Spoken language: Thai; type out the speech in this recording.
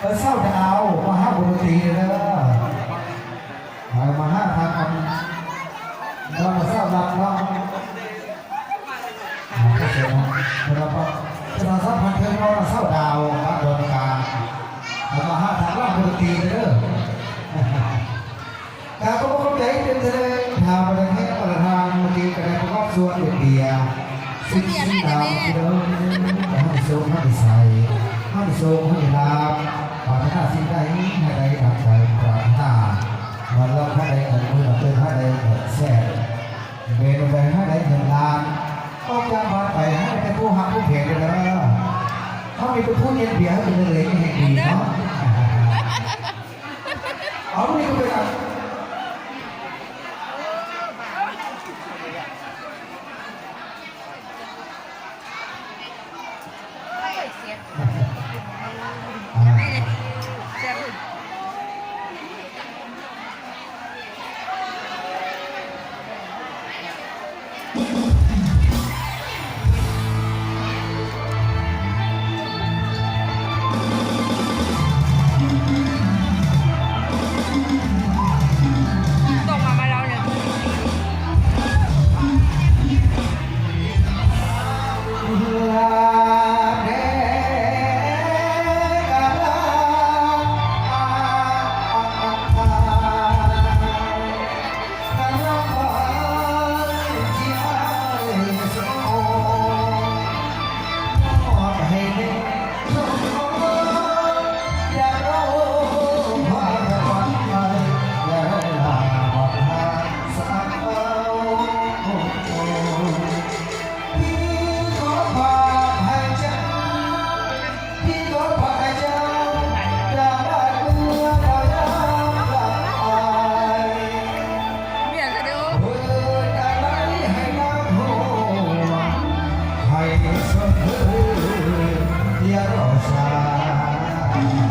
เออเศร้าดาวมาห้าบุตรีเด้อมามาห้าทางกันเรามาเศร้าดังเราเราก็เราสัมพันธ์เพื่อนเราเศร้าดาวมาโดนกาเรามาห้าทางว่าบุตรีเด้อการก็ไม่เข้าใจเป็นเลยทางประเทศประธานเมื่อกี้กระไรประกอบส่วนเดียสิ่งที่ดาวเดิมห้โซ่ห้ใส่ห้โซ่ห้ลาบ ปรารถนาสิ่งใดให้ได้ทำใจปรารถนาวันเราให้ได้เงินมือเป็นให้ได้เงินแสนเมนูใดให้ได้เงินล้านก็จะมาไปให้เป็นผู้หักผู้เพียรเลยนะเขามีเป็นผู้เย็นเบียร์ให้เป็นเลยแห่งดี ใ